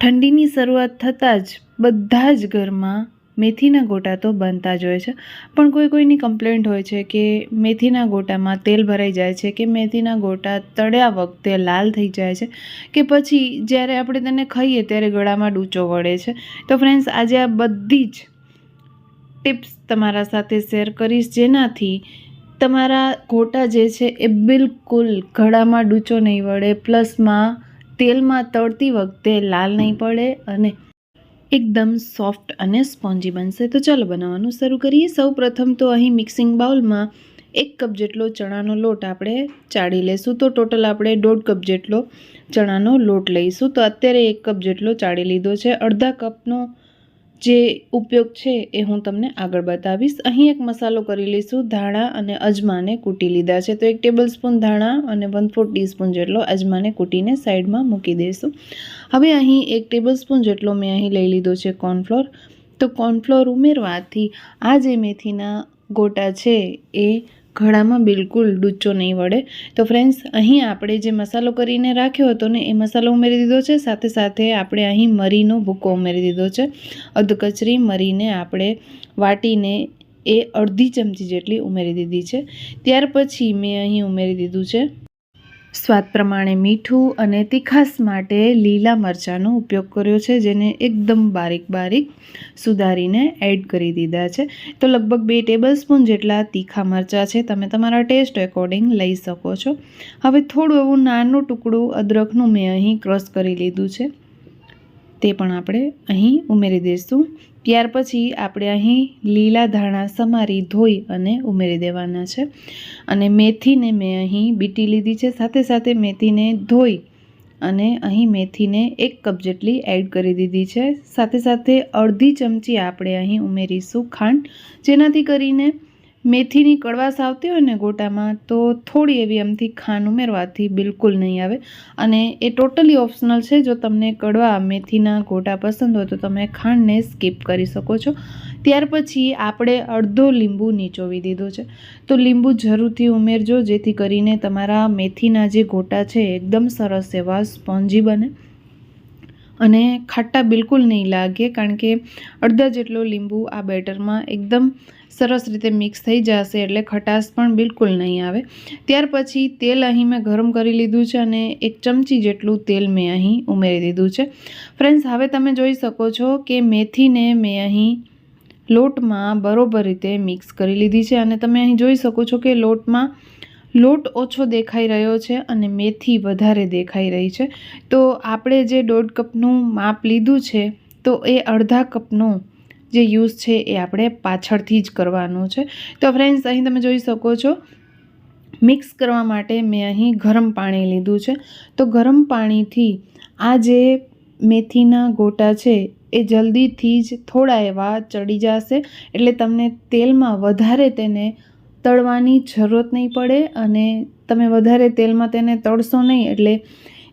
ઠંડીની શરૂઆત થતાં જ બધા જ ઘરમાં મેથીના ગોટા તો બનતા જ હોય છે. પણ કોઈ કોઈની કમ્પ્લેન્ટ હોય છે કે મેથીના ગોટામાં તેલ ભરાઈ જાય છે, કે મેથીના ગોટા તળ્યા વખતે લાલ થઈ જાય છે, કે પછી જ્યારે આપણે તેને ખાઈએ ત્યારે ગળામાં ડૂચો વળે છે. તો ફ્રેન્ડ્સ આજે આ બધી જ ટિપ્સ તમારા સાથે શેર કરીશ જેનાથી તમારા ગોટા જે છે એ બિલકુલ ગળામાં ડૂચો નહીં વળે પ્લસમાં તેલમાં તળતી વખતે લાલ નહીં પડે અને એકદમ સોફ્ટ અને સ્પોન્જી બનશે. તો ચાલો બનાવવાનું શરૂ કરીએ. સૌ પ્રથમ તો અહીં મિક્સિંગ બાઉલમાં એક કપ જેટલો ચણાનો લોટ આપણે ચાળી લઈશું. તો ટોટલ આપણે દોઢ કપ જેટલો ચણાનો લોટ લઈશું. તો અત્યારે એક કપ જેટલો ચાળી લીધો છે. અડધા કપનો જે ઉપયોગ છે એ હું તમને આગળ બતાવીશ. અહીં એક મસાલો કરી લઈશું. ધાણા અને અજમાને કૂટી લીધા છે. તો એક ટેબલ સ્પૂન ધાણા અને વન ફોર ટીસ્પૂન જેટલો અજમાને કૂટીને સાઈડમાં મૂકી દઈશું. હવે અહીં એક ટેબલ સ્પૂન જેટલો મેં અહીં લઈ લીધો છે કોર્નફ્લોર તો કોર્નફ્લોર ઉમેરવાથી આ જે મેથીના ગોટા છે એ ઘડામાં બિલકુલ ડૂચો નહીં વળે. તો ફ્રેન્ડ્સ અહીં આપણે જે મસાલો કરીને રાખ્યો હતો ને, એ મસાલો ઉમેરી દીધો છે. સાથે સાથે આપણે અહીં મરીનો ભૂકો ઉમેરી દીધો છે. અધકચરી મરીને આપણે વાટીને એ અડધી ચમચી જેટલી ઉમેરી દીધી છે. ત્યાર પછી મેં અહીં ઉમેરી દીધું છે સ્વાદ પ્રમાણે મીઠું અને તીખાસ માટે લીલા મરચાંનો ઉપયોગ કર્યો છે, જેને એકદમ બારીક બારીક સુધારીને એડ કરી દીધા છે. તો લગભગ બે ટેબલ સ્પૂન જેટલા તીખા મરચાં છે, તમે તમારા ટેસ્ટ એકોર્ડિંગ લઈ શકો છો. હવે થોડું એવું નાનું ટુકડું અદરકનું મેં અહીં ક્રશ કરી લીધું છે. તે પણ આપણે અહીં ઉમેરી દઈશું. ત્યાર પછી આપણે અહીં લીલા ધાણા સમારી, ધોઈ અને ઉમેરી દેવાના છે. અને મેથીને મેં અહીં બીટી લીધી છે. સાથે સાથે મેથીને ધોઈ અને અહીં મેથીને એક કપ જેટલી એડ કરી દીધી છે. સાથે સાથે અડધી ચમચી આપણે અહીં ઉમેરીશું ખાંડ. જેનાથી કરીને મેથીની કડવાશ આવતી હોય ને ગોટામાં, તો થોડી એવી આમથી ખાંડ ઉમેરવાથી બિલકુલ નહીં આવે. અને એ ટોટલી ઓપ્શનલ છે, જો તમને કડવા મેથીના ગોટા પસંદ હોય તો તમે ખાંડને સ્કીપ કરી શકો છો. ત્યાર પછી આપણે અડધો લીંબુ નીચોવી દીધો છે. તો લીંબુ જરૂરથી ઉમેરજો, જેથી કરીને તમારા મેથીના જે ગોટા છે એકદમ સરસ એવા સ્પોન્જી બને. અને ખાટા બિલકુલ નહીં લાગે, કારણ કે અડધા જેટલો લીંબુ આ બેટરમાં એકદમ સરસ રીતે મિક્સ થઈ જશે એટલે ખટાશ પણ બિલકુલ નહીં આવે. ત્યાર પછી તેલ અહીં મેં ગરમ કરી લીધું છે અને એક ચમચી જેટલું તેલ મેં અહીં ઉમેરી દીધું છે. ફ્રેન્ડ્સ, હવે તમે જોઈ શકો છો કે મેથીને મેં અહીં લોટમાં બરોબર રીતે મિક્સ કરી લીધી છે અને તમે અહીં જોઈ શકો છો કે લોટમાં લોટ ઓછો દેખાઈ રહ્યો છે અને મેથી વધારે દેખાઈ રહી છે. તો આપણે જે દોઢ કપનું માપ લીધું છે, તો એ અડધા કપનું જે યુઝ છે એ આપણે પાછળથી જ કરવાનું છે. તો ફ્રેન્ડ્સ, અહીં તમે જોઈ શકો છો, મિક્સ કરવા માટે મેં અહીં ગરમ પાણી લીધું છે. તો ગરમ પાણીથી આ જે મેથીના ગોટા છે, એ જલ્દીથી જ થોડા એવા ચડી જશે. એટલે તમને તેલમાં વધારે તેને તળવાની જરૂરત નહીં પડે અને તમે વધારે તેલમાં તેને તળશો નહીં એટલે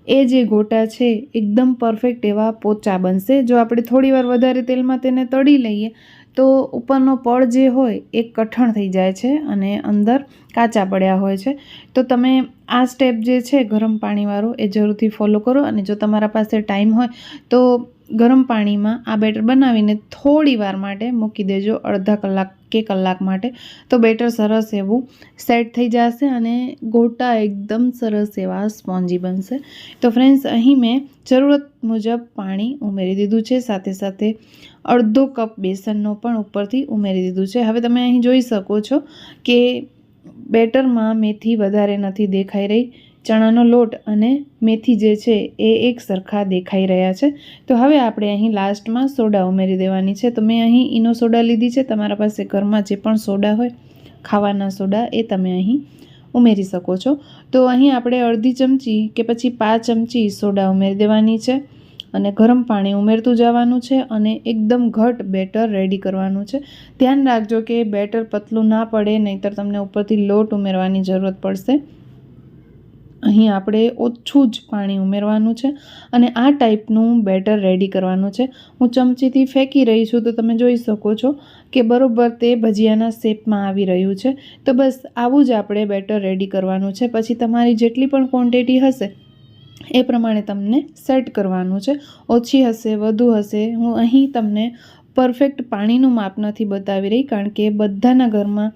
એ જે ગોટા છે એકદમ પરફેક્ટ એવા પોચા બનશે. જો આપણે થોડીવાર વધારે તેલમાં તેને તળી લઈએ તો ઉપરનો પળ જે હોય એ કઠણ થઈ જાય છે અને અંદર કાચા પડ્યા હોય છે. તો તમે આ સ્ટેપ જે છે, ગરમ પાણીવાળો, એ જરૂરથી ફોલો કરો અને જો તમારા પાસે ટાઈમ હોય, તો ગરમ પાણીમાં આ બેટર બનાવીને થોડી વાર માટે મૂકી દેજો, અડધા કલાક કે કલાક માટે. તો બેટર સરસ એવું સેટ થઈ જશે અને ગોટા એકદમ સરસ એવા સ્પોન્જી બનશે. તો ફ્રેન્ડ્સ અહીં મેં જરૂરત મુજબ પાણી ઉમેરી દીધું છે, સાથે સાથે અડધો કપ બેસનનો પણ ઉપરથી ઉમેરી દીધું છે. હવે તમે અહીં જોઈ શકો છો કે બેટરમાં મેથી વધારે નથી દેખાઈ રહી. ચણાનો લોટ અને મેથી જે છે એ એક સરખા દેખાઈ રહ્યા છે. તો હવે આપણે અહીં લાસ્ટમાં સોડા ઉમેરી દેવાની છે. તો મેં અહીં ઈનો સોડા લીધી છે. તમારા પાસે ઘરમાં જે પણ સોડા હોય, ખાવાના સોડા, એ તમે અહીં ઉમેરી શકો છો. તો અહીં આપણે અડધી ચમચી કે પછી પાંચ ચમચી સોડા ઉમેરી દેવાની છે. અને ગરમ પાણી ઉમેરતું જવાનું છે અને એકદમ ઘટ બેટર રેડી કરવાનું છે. ધ્યાન રાખજો કે બેટર પતલું ના પડે, નહીંતર તમને ઉપરથી લોટ ઉમેરવાની જરૂરત પડશે. અહીં આપણે ઓછું જ પાણી ઉમેરવાનું છે અને આ ટાઈપનું બેટર રેડી કરવાનું છે. હું ચમચીથી ફેંકી રહી છું તો તમે જોઈ શકો છો કે બરાબર તે ભજીયાના શેપમાં આવી રહ્યું છે. તો બસ આવું જ આપણે બેટર રેડી કરવાનું છે. પછી તમારી જેટલી પણ ક્વોન્ટિટી હશે એ પ્રમાણે તમને સેટ કરવાનું છે. ઓછી હશે, વધુ હશે, હું અહીં તમને પરફેક્ટ પાણીનું માપ નથી બતાવી રહી, કારણ કે બધાના ઘરમાં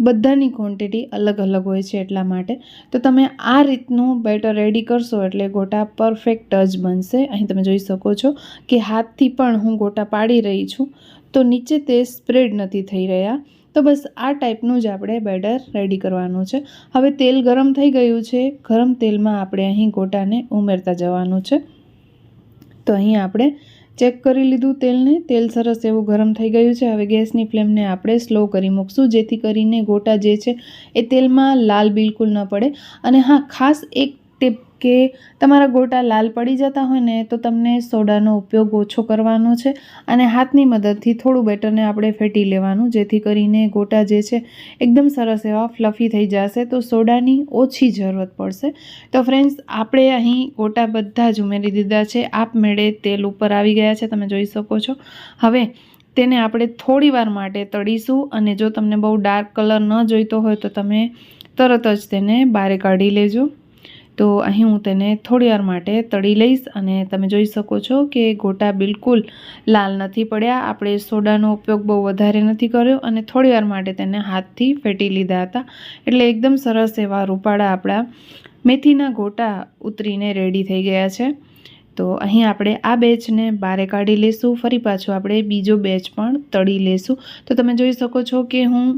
બધાની ક્વોન્ટિટી અલગ અલગ હોય છે એટલા માટે. તો તમે આ રીતનું બેટર રેડી કરશો એટલે ગોટા પરફેક્ટ જ બનશે. અહીં તમે જોઈ શકો છો કે હાથથી પણ હું ગોટા પાડી રહી છું. તો નીચે તે સ્પ્રેડ નથી થઈ રહ્યા. તો બસ આ ટાઈપનું જ આપણે બેટર રેડી કરવાનું છે. હવે તેલ ગરમ થઈ ગયું છે. ગરમ તેલમાં આપણે અહીં ગોટાને ઉમેરતા જવાનું છે. તો અહીં આપણે ચેક કરી લીધું તેલને. તેલ સરસ એવું ગરમ થઈ ગયું છે. હવે ગેસની ફ્લેમને આપણે સ્લો કરી મૂકશું, જેથી કરીને ગોટા જે છે એ તેલમાં લાલ બિલકુલ ન પડે. અને હા, ખાસ એક ટીપ કે તમારા ગોટા લાલ પડી જતા હોય ને તો તમને સોડાનો ઉપયોગ ઓછો કરવાનો છે અને હાથની મદદથી થોડું બેટરને આપણે ફેટી લેવાનું, જેથી કરીને ગોટા જે છે એકદમ સરસ એવા ફ્લફી થઈ જશે. તો સોડાની ઓછી જરૂરત પડશે. તો ફ્રેન્ડ્સ, આપણે અહીં ગોટા બધા જ ઉમેરી દીધા છે. આપમેળે તેલ ઉપર આવી ગયા છે, તમે જોઈ શકો છો. હવે તેને આપણે થોડી વાર માટે તળીશું અને જો તમને બહુ ડાર્ક કલર ન જોઈતો હોય તો તમે તરત જ તેને બારે કાઢી લેજો. તો અહીં હું તેને થોડી વાર માટે તળી લઈશ અને તમે જોઈ શકો છો કે ગોટા બિલકુલ લાલ નથી પડ્યા. આપણે સોડાનો ઉપયોગ બહુ વધારે નથી કર્યો અને થોડી વાર માટે તેને હાથથી ફેટી લીધા હતા. એટલે એકદમ સરસ એવા રૂપાળા આપણા મેથીના ગોટા ઉતરીને રેડી થઈ ગયા છે. તો અહીં આપણે આ બેચને બારે કાઢી લઈશું ફરી પાછું આપણે બીજો બેચ પણ તળી લઈશું તો તમે જોઈ શકો છો કે હું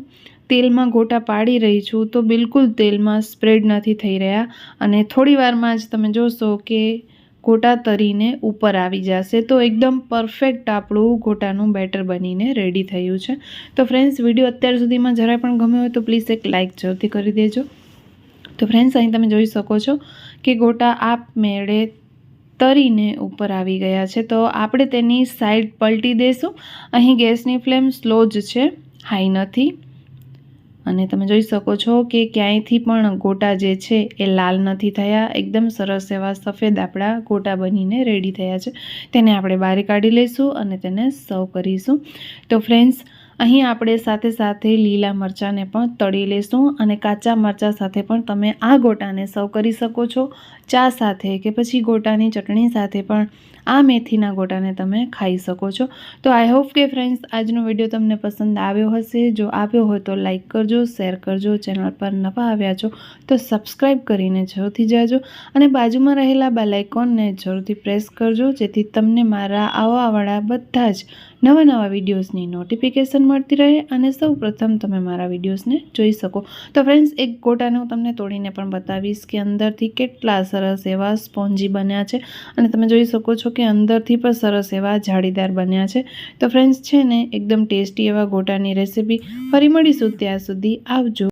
તેલમાં ગોટા પાડી રહી છું તો બિલકુલ તેલમાં સ્પ્રેડ નથી થઈ રહ્યા. અને થોડી વારમાં જ તમે જોશો કે ગોટા તરીને ઉપર આવી જશે. તો એકદમ પરફેક્ટ આપણું ગોટાનું બેટર બનીને રેડી થયું છે. તો ફ્રેન્ડ્સ, વીડિયો અત્યાર સુધીમાં જરાય પણ ગમ્યો હોય તો પ્લીઝ એક લાઇક જરૂરથી કરી દેજો. તો ફ્રેન્ડ્સ, અહીં તમે જોઈ શકો છો કે ગોટા આપમેળે તરીને ઉપર આવી ગયા છે. તો આપણે તેની સાઈડ પલટી દઈશું અહીં ગેસની ફ્લેમ સ્લો જ છે. હાઈ નથી. અને તમે જોઈ શકો છો કે ક્યાંયથી પણ ગોટા જે છે એ લાલ નથી થયા. એકદમ સરસ એવા સફેદ આપણા ગોટા બનીને રેડી થયા છે. તેને આપણે બહાર કાઢી લઈશું અને તેને સર્વ કરીશું. તો ફ્રેન્ડ્સ અહીં આપણે સાથે સાથે લીલા મરચાંને પણ તળી લઈશું અને કાચા મરચાં સાથે પણ તમે આ ગોટાને સર્વ કરી શકો છો. ચા સાથે કે પછી ગોટાની ચટણી સાથે પણ આ મેથીના ગોટાને તમે ખાઈ શકો છો. તો આઈ હોપ કે ફ્રેન્ડ્સ આજનો વીડિયો તમને પસંદ આવ્યો હશે. જો આવ્યો હોય તો લાઇક કરજો શેર કરજો ચેનલ પર નવા આવ્યા છો તો સબસ્ક્રાઈબ કરીને જરૂરથી જાજો. અને બાજુમાં રહેલા બેલાઇકોનને જરૂરથી પ્રેસ કરજો, જેથી તમને મારા આવાવાળા બધા જ નવા નવા વિડીયોઝની નોટિફિકેશન મળતી રહે અને સૌ પ્રથમ તમે મારા વિડીયોઝને જોઈ શકો. તો ફ્રેન્ડ્સ એક ગોટાને હું તમને તોડીને પણ બતાવીશ કે અંદરથી કેટલા સરસ એવા સ્પોન્જી બન્યા છે. અને તમે જોઈ શકો છો કે અંદરથી પણ સરસ એવા જાળીદાર બન્યા છે. તો ફ્રેન્ડ્સ છે ને, એકદમ ટેસ્ટી એવા ગોટાની રેસીપી ફરી મળીશું ત્યાં સુધી. આવજો.